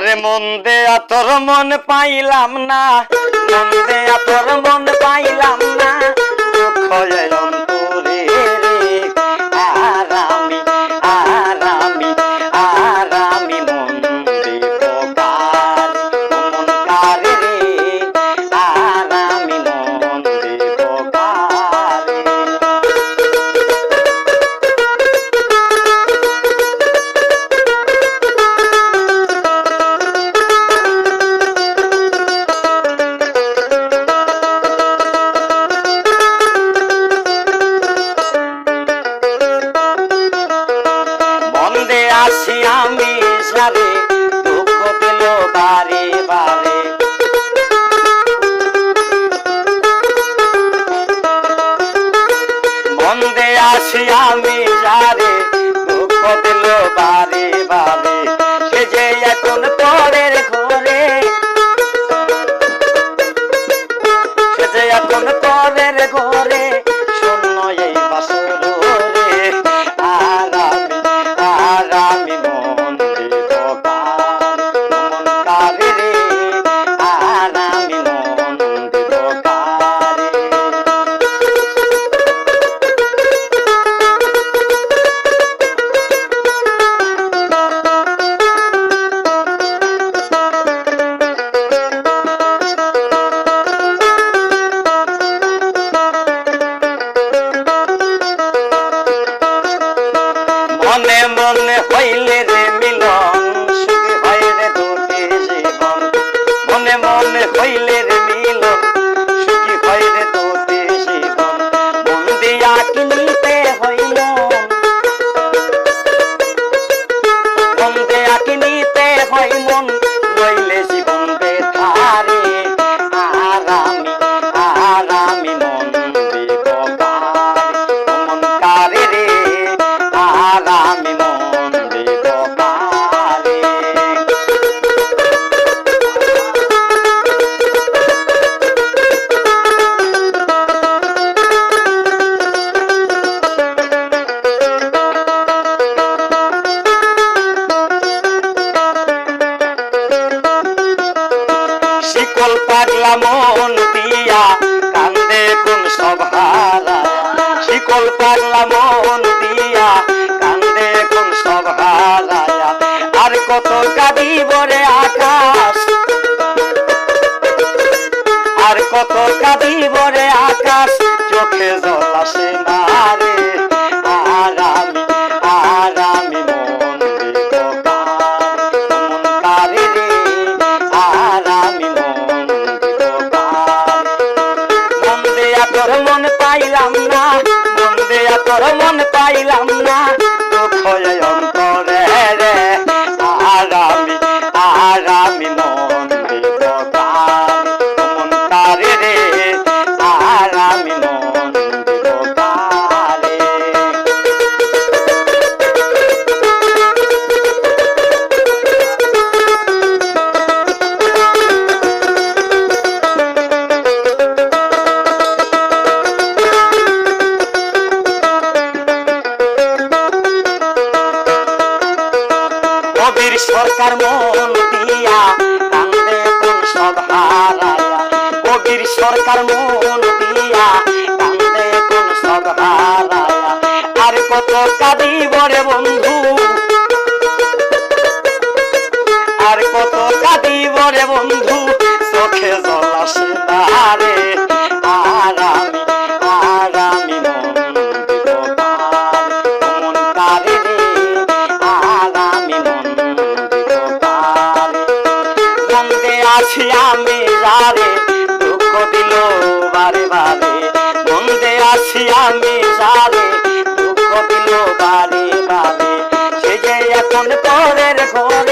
আরে মন দেয়া তোর মন পাইলাম না মন দেয়া তোর মন পাইলাম না, দুঃখ যেন মরণ হইলে মন দিয়া কান্দে এখন সব হারায়া। আর কত কাঁদি বরে আকাশ। আর কত কাঁদি বরে আকাশ, চোখে জল আসে না। মন পাইলাম না। তো দুঃখ সরকার মন দিয়া কান্দে কোন সদহারায়া কবির সরকার মন দিয়া কান্দে কোন সদহারায়া আর কত কাঁদিবরে ঘরের ঘরে